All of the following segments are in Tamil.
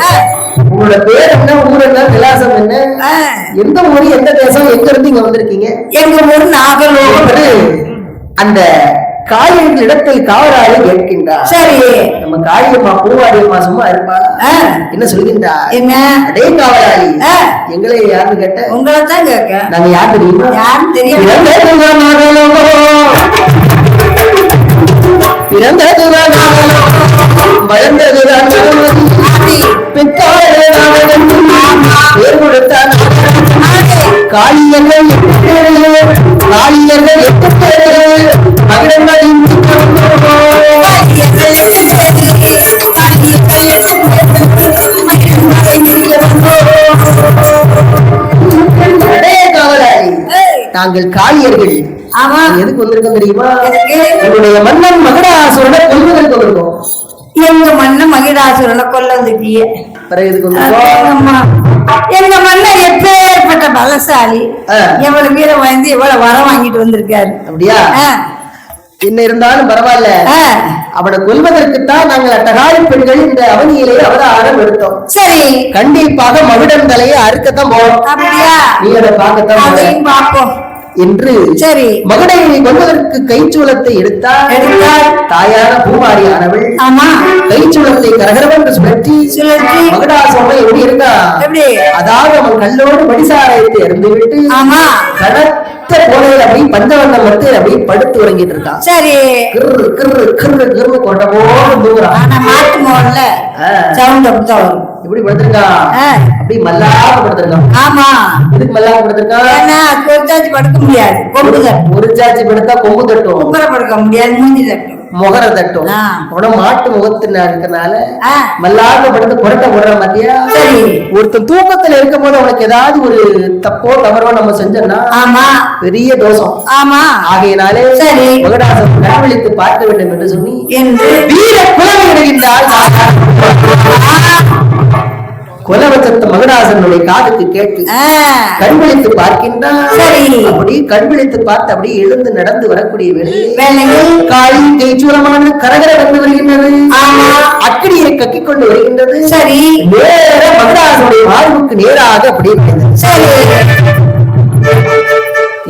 ஆ, உங்களோட பேர் என்ன? ஊர் என்ன? விலாசம் என்ன. எந்த ஊர் எந்த தேசம் எங்க இருந்து இங்க வந்திருக்கீங்க? எங்க ஊர் என்று அந்த காளியின் இடத்தில் காவலாளி கேட்கின்றார் சரி. நம்ம காளியம்மா பூவாரியம்மா சும்மா இருப்பா. என்ன சொல்கின்றா என்ன? அடே காவலாளி. எங்களை யாருன்னு கேட்ட? உங்களை தான் கேட்க. நாங்க யார் தெரியுமா? யாருன்னு தெரியும் பிறந்ததுதான் வளர்ந்ததுதான் பேர் கொடுத்தார் காளியர்கள் எட்டு பேரு காளியர்கள் எட்டு பேரு மகிழங்களின் நாங்கள் காளியர்கள் ஆமா. எதுக்கு வந்திருக்கோம் தெரியுமா? என்னுடைய மன்னன் மகடாசுரனை கொல்வதற்கு வந்திருக்கோம். எங்க மண்ண மகிழாசுரனை கொல்ல வந்துட்டிய பிறகு எதுக்கு வந்திருக்கோம்? எங்க மன்னர் எப்பேற்பட்ட பலசாலி. எவ்வளவு வீரம் வாய்ந்து எவ்வளவு வரம் வாங்கிட்டு வந்திருக்காரு. அப்படியா? என்ன இருந்தாலும் பரவாயில்ல. அவனை கொல்வதற்குத்தான் நாங்கள் அட்டகாரி பெண்கள் இந்த அவனியிலே அவதாரம் எடுத்தோம். சரி. கண்டிப்பாக மகுடம் தலையை அறுக்கத்தான் நீ அதை பார்க்கத்தான். அதையும் பார்ப்போம். என்று சரி. மகுடையை கொல்வதற்கு கைச்சூலத்தை எடுத்தார். எடுத்தார். தாயான பூமாரியானவள். ஆமா. கைச்சூலத்தை கரகரவென்று சுழற்றி சுழற்றி. மகுடாசுரனை எப்படி இருக்கா? எப்படி? அதாவது அவன் கல்லோடு மடிசாராயத்தை இறந்து விட்டு ஆமா கனத்த போலையில் அப்படி பஞ்சவண்ணம் வந்து அப்படி படுத்து உறங்கிட்டு இருக்கான் சரி. கிரு கிரு கிரு கிரு ஆனா மாட்டு மோன்ல ஆ. சவுண்ட் அப்படித்தான் வரும். எப்படி படுத்திருக்கான் ஆ. அப்படி மல்லாக படுத்திருக்கான் ஆமா. எதுக்கு மல்லாக படுத்திருக்கான் ஏன்னா படுக்க முடியாது. கொம்பு தட்டும் ஒரு சாச்சி படுத்தா கொம்பு தட்டும். படுக்க முடியாது மூஞ்சி தட்டும். முகர தட்டும். உடம்பு மாட்டு முகத்துல இருக்கனால ஆ. மல்லாக படுத்து புரட்ட போடுற மத்தியா சரி. ஒருத்தன் தூக்கத்துல இருக்கும் போது அவனுக்கு ஏதாவது ஒரு தப்போ தவறோ நம்ம செஞ்சோம்னா ஆமா பெரிய தோஷம் ஆமா ஆகையினாலே சரி. மகடாசன் கண்விழித்து பார்க்க வேண்டும் என்று சொல்லி வீர குலம் விடுகின்றாள் குலவச்சத்த மகடாசனுடைய காதுக்கு கேட்டு கண்விழித்து பார்க்கின்றான். அப்படி கண்விழித்து பார்த்து அப்படியே எழுந்து நடந்து வரக்கூடிய வேளையில் வேலையில் காளி கைச்சூலமான கரகர வந்து வருகின்றது. ஆமா. அக்கடியை கக்கிக் கொண்டு வருகின்றது. சரி. நேர மகடாசனுடைய வாழ்வுக்கு நேராக அப்படி இருக்கிறது சரி.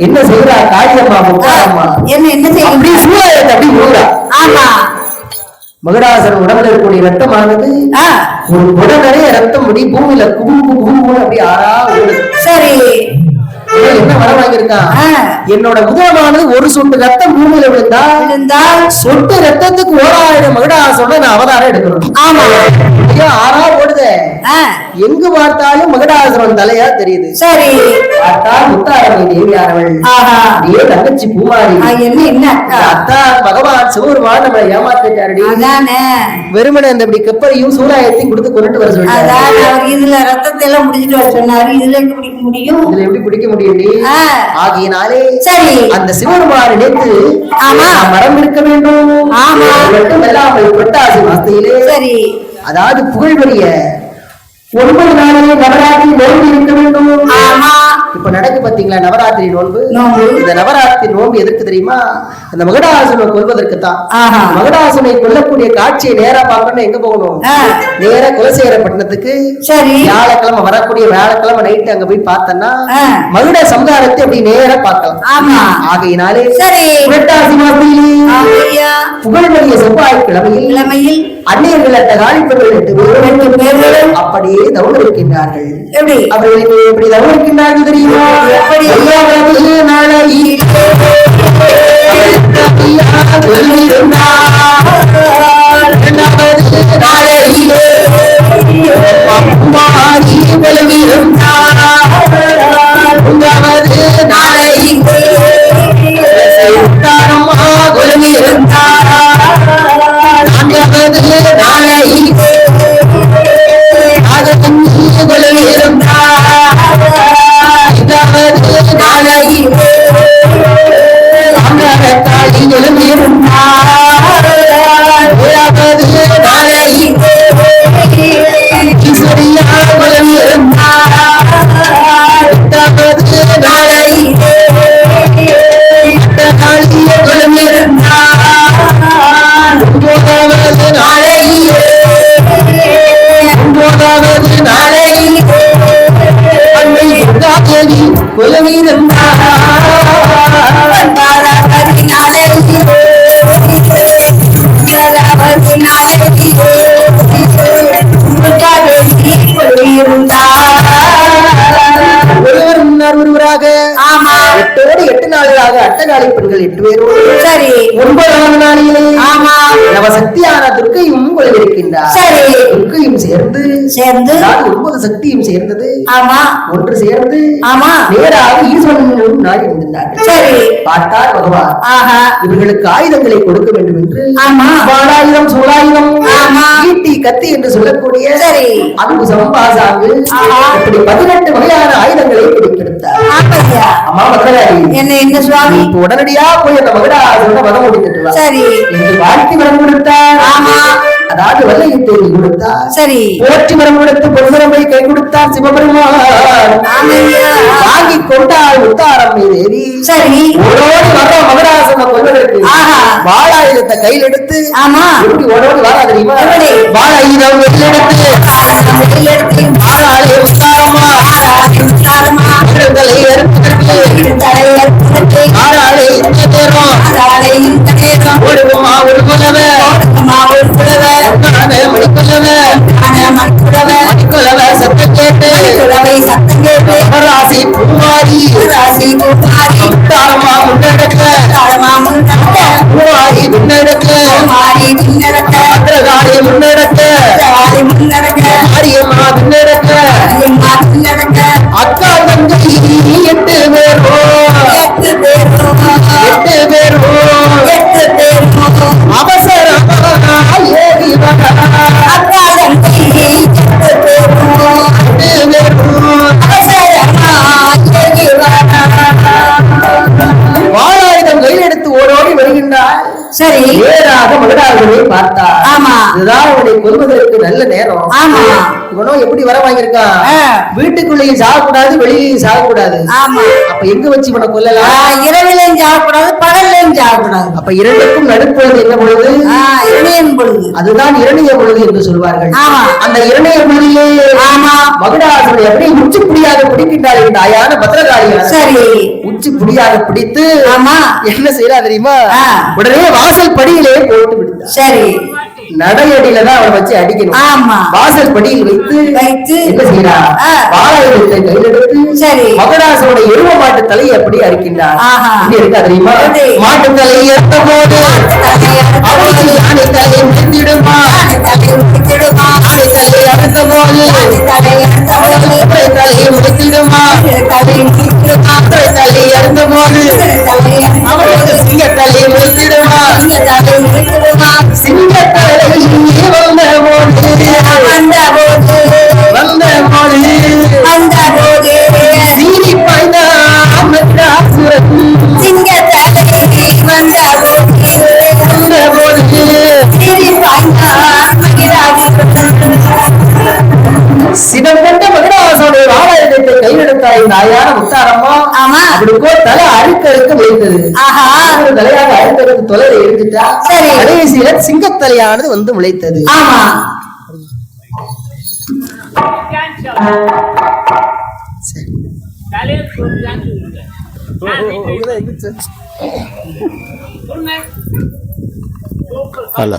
என்ன செய்யறா காளியம்மா என்ன என்ன அப்படி செய்யும் சூழலை அப்படி மூடுறா. ஆமா மகடாசன் உடம்புல இருக்கக்கூடிய ரத்தமானது ஒரு குடம் நிறைய ரத்தம் முடி பூமியில கும்பு கும்பு அப்படி ஆறா சரி. என்ன வர வாங்கியிருக்கான். என்னோட உதவமானது ஒரு சொட்டு ரத்தம் பூமியில விழுந்தா இருந்தால் சொட்டு ரத்தத்துக்கு ஓராயிரம் மகடாசோட நான் அவதாரம் எடுக்கணும். ஆமா. ஐயோ ஆறா ஓடுதே எங்கு பார்த்தாலும் மகடாசுரன் தலையா தெரியுது. சரி. பார்த்தா முத்தாரமை தேவியானவள் ஆஹா. அப்படியே தங்கச்சி பூமாரி. என்ன என்ன? அத்தா பகவான் சிவருமான் நம்மளை ஏமாத்திட்டாருடி அதானே. வெறுமனை அந்த இப்படி கப்பரையும் சூறாயத்தையும் கொடுத்து கொண்டுட்டு வர அவர் இதுல ரத்தத்தை எல்லாம் முடிச்சிட்டு வர சொன்னாரு. இதுல பிடிக்க முடியும்? இதுல எப்படி பிடிக்க முடியும்? ஆகியனாலே சரி. அந்த ஆமா. நாம் மரம் இருக்க வேண்டும்? மட்டுமல்லாமல் புரட்டாசி மாசத்திலே சரி. அதாவது புகழ்பெரிய ஒன்பது நாளிலே நவராத்திரி நோன்பு இருக்க வேண்டும். ஆமா. இப்ப நடக்கு பாத்தீங்களா நவராத்திரி நோன்பு. இந்த நவராத்திரி நோன்பு எதற்கு தெரியுமா அந்த மகடாசுனை கொல்வதற்கு தான். மகடாசுனை கொல்லக்கூடிய காட்சியை நேரா பார்க்கணும் எங்க போகணும். நேரா குலசேகரப்பட்டினத்துக்கு சரி வியாழக்கிழமை வரக்கூடிய வியாழக்கிழமை நைட்டு அங்க போய் பார்த்தோம்னா. மகுட சமுதாயத்தை அப்படி நேரா பார்க்கலாம். ஆகையினாலே புரட்டாசி மாதத்திலே ஆமையா புகழ்பெரிய செவ்வாய்க்கிழமையில் இளமையில் அந்நியர்கள் பேரும் ரெண்டு பேர்களும் அப்படியே தவறு இருக்கின்றார்கள். எப்படி? அவர்களுக்கு எப்படி தவறு இருக்கின்றார்கள் தெரியுமா? எப்படி? நாளையில் நாளையிலே நாளை அட்டகாலை பெண்கள் எட்டு பேரோடு சரி. ஒன்பதாவது நாளிலே ஆமா. நவசக்தியான துர்க்கையும் கொள்ளிருக்கின்றார் சரி. துர்க்கையும் சேர்ந்து சேர்ந்து. ஒன்பது சக்தியும் சேர்ந்தது. ஆமா. ஒன்று சேர்ந்து ஆமா. நேராக ஈஸ்வரன் நாடி வந்திருந்தார்கள். சரி. பார்த்தார் பகவான். ஆஹா. இவர்களுக்கு ஆயுதங்களை கொடுக்க வேண்டும் என்று. ஆமா. வாளாயுதம் சூளாயுதம் ஆமா. ஈட்டி கத்தி என்று சொல்லக்கூடிய சரி. அன்பு சம்பாசாங்கு. இப்படி பதினெட்டு வகையான ஆயுதங்களை கொடுத்திருந்தார் அம்மா மதுரகாரி என்ன என்ன சுவாமி? இப்ப உடனடியா போய் அந்த மகடாசுரனை வதம் வா. சரி வாழ்த்தி வரம் கொடுத்தார் ஆமா. அதாவது வல்லையை தேடி கொடுத்தார். சரி. போற்றி வரம் கொடுத்து பொன்முறமை கை கொடுத்தார் சிவபெருமான். வாங்கி கொண்டாள் முத்தாரம் தேவி சரி. ஓடோடி வர்ற மகராசனை கொல்வதற்கு ஆஹா. வாழாயுதத்தை கையில் எடுத்து ஆமா. எப்படி ஓடோடி வரா. தெரியுமா? வாழாயுதம் கையில் எடுத்து. வெளியெடுத்து வாழாலே உத்தாரமா. அறுப்பதற்கு தலையெடுத்து வாழாலே இந்த நேரம் ஆறாலை இந்த நேரம் ஒரு புலவ ராசி பூமாரி ராசி குமாரி உத்தாரமா முன்னெடுக்க. தாரமா முன்னடக்க. பூமாரி முன்னெடுக்க. மாறி முன்னடக்க. பத்திரகாளி முன்னெடுக்க. வாரி முன்னடக்க. மாரியம்மா முன்னெடுக்க. சரி. நேராக மகடார்களை பார்த்தார். ஆமா. இதுதான் அவனை கொல்வதற்கு நல்ல நேரம். இவனோ எப்படி வர வாங்கியிருக்கான் ஆ. வீட்டுக்குள்ளேயும் சாகக்கூடாது வெளியிலையும் சாகக்கூடாது. அப்ப எங்க வச்சு இவனை கொல்லலாம்? இரவிலையும் சாப்பிடக்கூடாது பகல்லையும் சாப்பிடக்கூடாது அப்ப இரண்டுக்கும் நடுப்பொழுது என்ன பொழுது? ஆஹ் இரணியன் பொழுது. அதுதான் இரணிய பொழுது என்று சொல்வார்கள். அந்த இரணிய பொழுதிலே ஆமா. மகுடாசுரனை எப்படி உச்சி புடியாக பிடிக்கின்றாள் என் தாயான பத்திரகாளியான சரி. உச்சி புடியாக பிடித்து ஆமா. என்ன செய்யறா தெரியுமா. உடனே வாசல் படியிலே போட்டு விடுத்தார் சரி. நடையடியில தான் அவனை வச்சு அடிக்கணும். ஆமா. வாசல் படியில் வைத்து வைத்து என்ன செய்யறா. பாலாயுதத்தை கையில் எடுத்து சரி. மகடாசோட எருவ மாட்டு தலையை அப்படி இருக்கா தெரியுமா? எப்படி? மாட்டு தலையை போது. சிங்கத்தலை சிங்க முடித்திடுமா வந்த போது தலையாக தொலைலை எடுத்துட்டா சரி. கடைசியில சிங்கத்தலையானது வந்து முளைத்தது ஆமா. Hello. Hello hello. Hello hello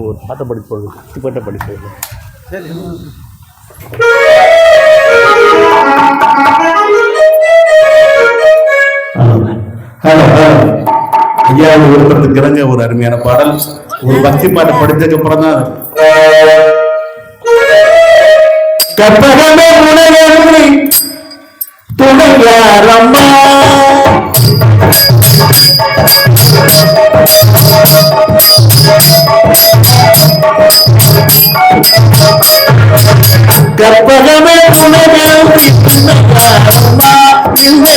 ஒரு பாட்டை படிப்போம். பாட்டை படிப்போம். ஹலோ ஹலோ ஹலோ ஐயா விருப்பத்துக்கு இறங்க ஒரு அருமையான பாடல் ஒரு பக்தி பாட்டு படித்ததுக்கு அப்புறம் தான் கற்பகமே உணவன்றி துணையாரம்மா గొప్పగా మేము నిన్న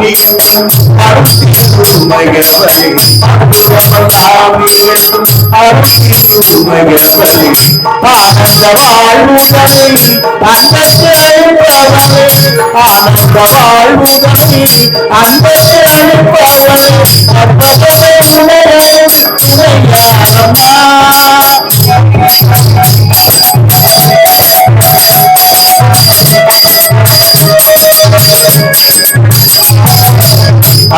আমি আরতি তোমায় গেছালি আরতি তোমায় গেছালি আনন্দবাল মুখালি আন্তঃরায় প্রভালে আনন্দবাল মুখালি আন্তঃরায় প্রভালে অন্তরে মনে রে তুমি আরম্ভা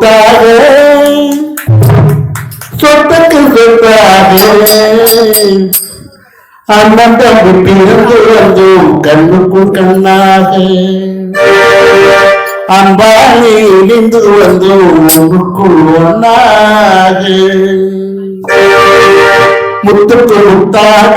முத்தாக சொத்துக்கு சொத்தாக அண்ணன் தம்பி பிறந்து வந்தோம் கண்ணுக்கும் கண்ணாக. அன்பாலே இணைந்து வந்தோம் ஒன்றுக்குள் ஒன்னாக. முத்துக்கு முத்தாக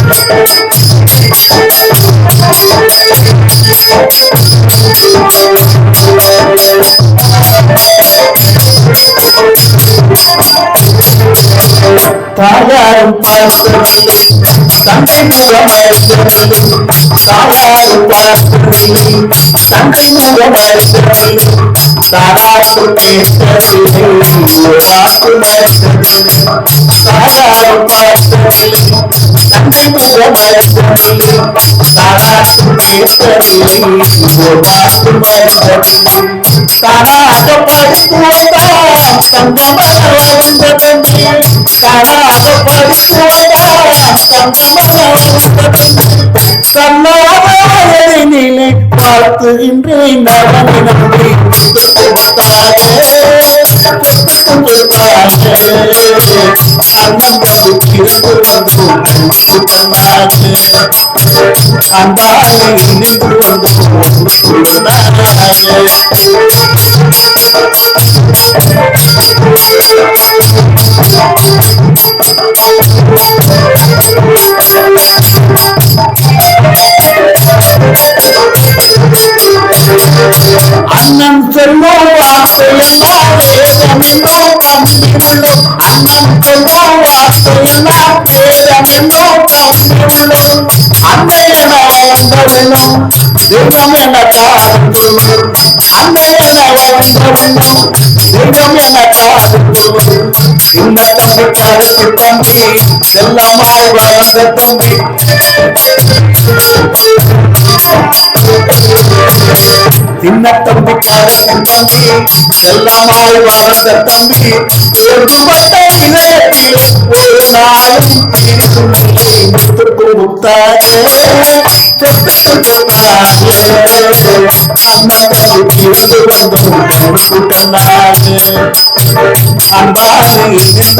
அண்ணன் தம்பி பிறந்து வந்தோம் கண்ணுக்கும் கண்ணாக அன்பாலே இணைந்து வந்தோம் ஒன்றுக்குள் தாயாரும் பார்த்ததில்லை தந்தை முகமறுத்ததில்லை தாயாரும் பார்த்ததில்லை தந்தை முகமறுத்ததில்லை தாராட்டு கேட்டதில்லை வாக்கு மறுத்ததில்லை தாயாரும் பார்த்ததில்லை தந்தை முகமறுத்ததில்லை தாராட்டு கேட்டதில்லை வாக்கு மறுத்ததில்லை தானாக படித்து வந்தான் தங்கமர வந்ததே தானாக படித்து வந்தான் தங்கமர வந்ததே கண்ணாடிலே பார்த்துகின்றேன் அவனை நம்பி அன்பாலே இணைந்து வந்து அண்ணன் சொல்லும் வார்த்தையெல்லாம் வேதமென்னோ கம்பியுள்ளோ அண்ணன் சொல்லும் வார்த்தையெல்லாம் வேதமென்னோ கம்பியுள்ளோ அன்னையன வந்தவனோ தெய்வம் என காதலோ அன்னையன வந்தவனோ தெய்வம் என காதலோ இந்த தம்பி கருத்து தம்பி செல்லமாய் வளர்ந்த தம்பி சின்ன தம்பி காதல் தம்பி செல்லமாய் வளர்ந்த தம்பி ஒன்றுபட்ட இதயத்தில் ஒரு நாளும் அன்பாக இணைந்து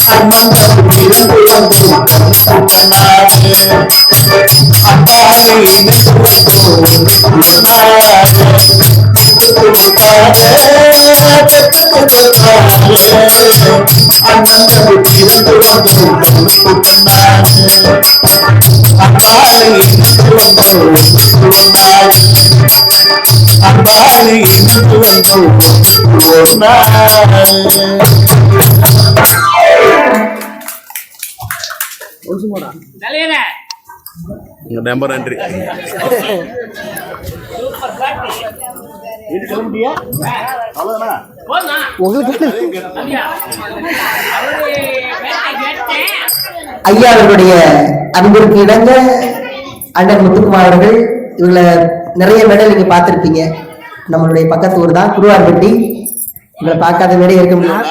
நான் மண்டபம் போகும் நான் சொந்தமா ராஜக்கமாலியும் காணாது மாறாத ஆட்டமடா பூஜாரும் விந்தகரே மாறாத ஆட்டமடா ஐயா அவர்களுடைய அன்பிற்கு இணங்க அண்ணன் முத்துக்குமார் அவர்கள் இவங்களை நிறைய மேடல் நீங்க பார்த்திருப்பீங்க. நம்மளுடைய பக்கத்து ஊர் தான் குருவார்பட்டி. இவங்களை பார்க்காத மேடை இருக்க முடியும்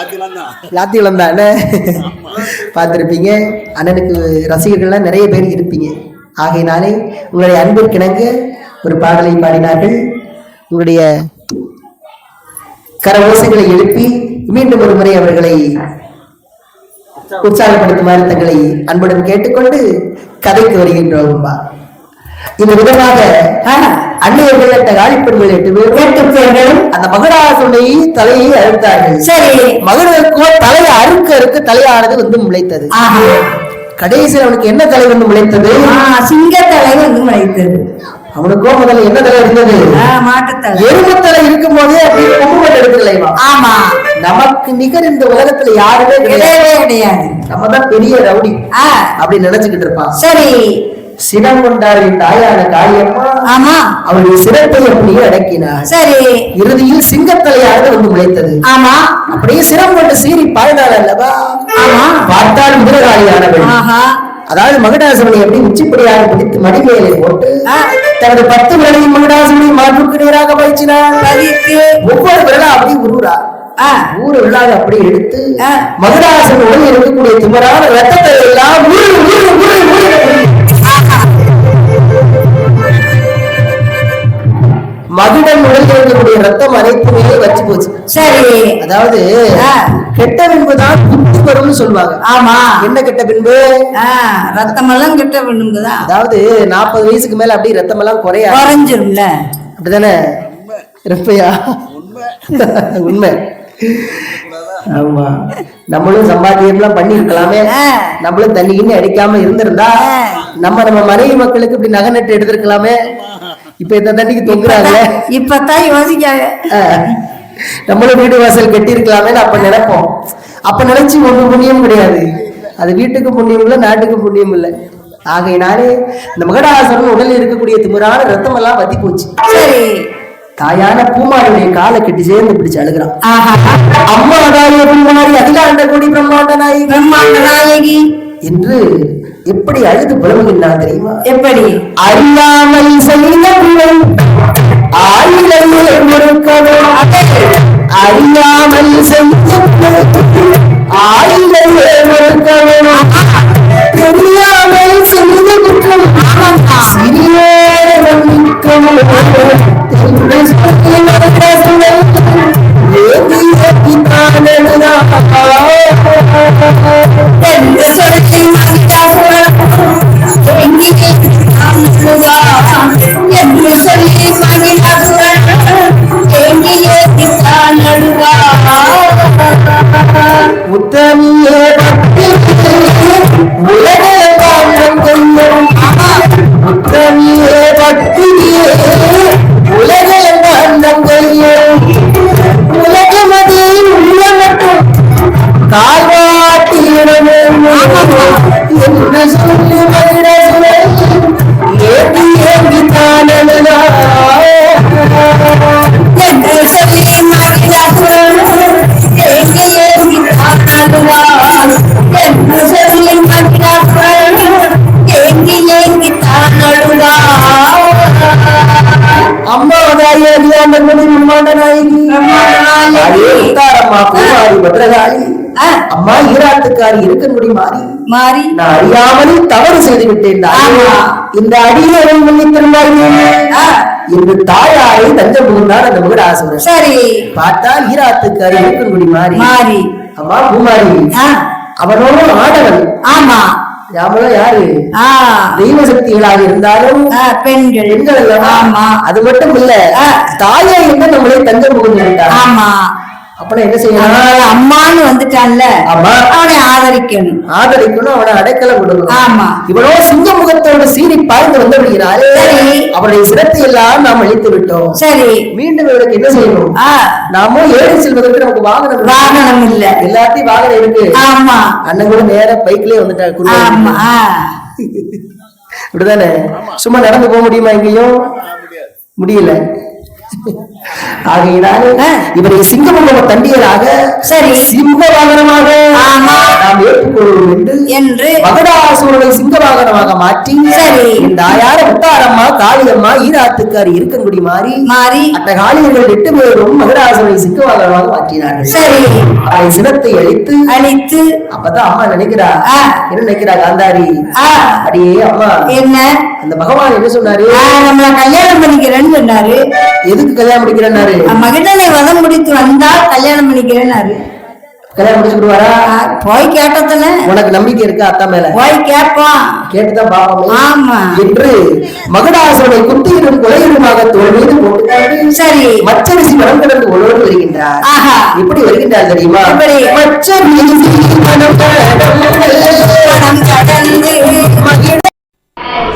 லாத்திகுளம் தான். பார்த்துருப்பீங்க. அண்ணனுக்கு ரசிகர்கள்லாம் நிறைய பேர் இருப்பீங்க. ஆகையினாலே உங்களுடைய அன்பிற்கிணங்க ஒரு பாடலை பாடினார்கள். உங்களுடைய கரவோசைகளை எழுப்பி மீண்டும் ஒரு முறை அவர்களை உற்சாகப்படுத்துமாறு தங்களை அன்புடன் கேட்டுக்கொண்டு கதைக்கு வருகின்றோம் இந்த விதமாக அன்னையர்கள் எட்ட காலிப்பெண்கள் எட்டு பேர் எட்டு பேர்களும் அந்த மகடாசுனை தலையை அறுத்தார்கள். சரி. மகனுக்கோ தலையை அறுக்க அறுக்க தலையானது வந்து முளைத்தது. கடைசியில் அவனுக்கு என்ன தலை வந்து முளைத்தது? ஆ, சிங்கத்தலை வந்து முளைத்தது. அவனுக்கோ முதல்ல என்ன தலை இருந்தது? ஆ, மாட்டுத்தலை. எருமை தலை இருக்கும் போதே மட்டும் எடுக்கலைமா ஆமா. நமக்கு நிகர் இந்த உலகத்துல யாருமே கிடையவே கிடையாது. நம்ம தான் பெரிய ரவுடி அப்படி நினைச்சுக்கிட்டு இருப்பான். சரி. சினம் கொண்டாரின் தாயான காளியம்மா ஆமா. அவருடைய சிரத்தை அப்படியே அடக்கினார் சரி. இறுதியில் சிங்கத்தலையாக வந்து முளைத்தது. ஆமா. அப்படியே சிரம் கொண்டு சீறி பாய்ந்தாள் அல்லவா? ஆமா. பார்த்தால் ஆஹா. அதாவது மகடாசுமனை எப்படி உச்சிப்படியாக பிடித்து மடிமேலே போட்டு. தனது பத்து விரலையும் மகடாசுமனை மார்புக்கு நேராக பாய்ச்சினார் பதிக்கு ஒவ்வொரு விரலா அப்படி உருவுறா ஆ. ஊர் உள்ளாக அப்படி எடுத்து ஆ. மகடாசன் உடல் இருக்கக்கூடிய திமரான ரத்தத்தை எல்லாம் உடலில் இருக்கக்கூடிய ரத்தம் அனைத்துமே வச்சு போச்சு. சரி. அதாவது ஆ. பின்புதான் வரும்னு சொல்லுவாங்க. ஆமா. என்ன கெட்ட பின்பு? ரத்தமெல்லாம் கிட்ட வேணுங்குதா அதாவது நாற்பது வயசுக்கு மேல அப்படியே ரத்தம் எல்லாம் குறையா குறைஞ்சிரும்ல. அப்படிதானே? இருப்பையா உண்மை. ஆமா. நம்மளும் சம்பாத்தியம்லாம் பண்ணி இருக்கலாமே ஆ. நம்மளும் தண்ணி கிண்ணி அடிக்காம இருந்திருந்தா. நம்ம நம்ம மனைவி மக்களுக்கு இப்படி நகை நட்டு எடுத்திருக்கலாமே. இப்ப இந்த தண்ணிக்கு தொங்குறாங்களே. இப்பதான் யோசிக்காங்க. நம்மளும் வீடு வாசல் கட்டி இருக்கலாமேன்னு அப்ப நினைப்போம். அப்ப நினைச்சு ஒண்ணு புண்ணியம் கிடையாது. அது வீட்டுக்கு புண்ணியம் இல்லை நாட்டுக்கு புண்ணியம் இல்லை. ஆகையினாலே இந்த மகடாசனம் உடலில் இருக்கக்கூடிய திமிரான ரத்தம் எல்லாம் வத்தி போச்சு. சரி. தாயான பூமாரியுடைய காலை கட்டி சேர்ந்து பிடிச்சு அழுகிறான். அம்மா தாய பூமாரி அகிலாண்ட கோடி பிரம்மாண்ட நாயகி. பிரம்மாண்ட நாயகி. என்று எப்படி அழுது புலம்புகின்றான் தெரியுமா? எப்படி? அறியாமல் செய்த பிள்ளை முறுக்கவும் அறியாமல் செய்த பிள்ளை ஆயிலையே முறுக்கவும் தெரியாமல் செய்த குற்றம் சிறியோரை மன்னிக்கவும் என்று சொல்லி நடந்த ஏதி ஏத்தி தான் என்று சொல்லி மகிழாசுரன் எங்கிலே காண்புவா என்று சொல்லி மகிழாசுரன் பத்ரகாளி. ஆ, அம்மா ஈராட்டுக்காரி இருக்கன்குடி மாறி. மாறி. நான் அறியாமல் தவறு செய்து விட்டேன். இந்த அடியை மன்னி திருந்தாய் ஆ, என்று தாயாரை தஞ்சம் புகுந்தான் அந்த முகடாசுரன் சரி. பார்த்தா ஈராத்துக்காரி இருக்கன்குடி மாறி. மாறி. அம்மா பூமாரி. ஆ, அவனோட ஆடவன். ஆமா. யாமலும் யாரு? தெய்வ சக்திகளாக இருந்தாலும் பெண்கள். பெண்கள்? ஆமா. அது மட்டும் இல்ல. தாயை என்ன நம்மளை புகுந்து விட்டார். ஆமா. அப்ப என்ன செய்யணும்? அம்மான்னு வந்துட்டான்ல. ஆமா. அவனை ஆதரிக்கணும். ஆதரிக்கணும் அவனை அடைக்கலம் கொடுக்கணும் ஆமா. இவனோ சிங்க முகத்தோடு சீறி பாய்ந்து வந்து விடுகிறாரே சரி. அவருடைய சிரத்தை எல்லாம் நாம் அழித்து விட்டோம். சரி. மீண்டும் இவருக்கு என்ன செய்யணும்? ஆ. நாமும் ஏறி செல்வதற்கு நமக்கு வாகனம். வாகனம் இல்ல. எல்லாத்தையும் வாகனம் இருக்கு. ஆமா. அண்ணன் கூட நேர பைக்லயே வந்துட்டாரு ஆமா. குருவாயூர். ஆ. இப்படிதானே? சும்மா நடந்து போக முடியுமா எங்கேயும்? முடியல. ஆகையினால. இவரை சிங்கமுக தண்டியராக சரி. சிம்ம வாகனமாக. நாம் ஏற்றுக்கொள்வோம் என்று மகடாசுரனை சிங்க வாகனமாக மாற்றி சரி. இந்த ஆயார முத்தாரம்மா காளியம்மா ஈராத்துக்காரி இருக்கங்குடி மாறி மாறி. அட்ட காளியர்கள் எட்டு பேரும் மகடாசுரனை சிங்க வாகனமாக மாற்றினார்கள். சரி. அவரை சினத்தை அழித்து அழித்து. அப்பதான் அம்மா நினைக்கிறா. என்ன நினைக்கிறா காந்தாரி? அடியே அம்மா. என்ன? அந்த பகவான் என்ன சொன்னாரு? நம்மள கல்யாணம் பண்ணிக்கிறேன்னு சொன்னாரு. எதுக்கு கல்யாணம் முடிக்கிறேன்னாரு. மகிழனை வதம் முடித்து வந்தால் கல்யாணம் பண்ணிக்கிறேன்னாரு. கல்யாணம் முடிச்சுடுவாரா போய் கேட்டதுல உனக்கு நம்பிக்கை இருக்கா அத்தா மேல? போய் கேட்பான் கேட்டுதான் பாப்போமே ஆமா. என்று மகடாசுரனை குத்தியிடும் கொலையிடுமாக தோல் மீது போட்டுக்காட்டி சரி. மச்சரிசி மனம் கடந்து ஒழுங்கு வருகின்றார். ஆஹா. எப்படி வருகின்றார் தெரியுமா? மச்சரிசி மனம் கடந்து கடந்து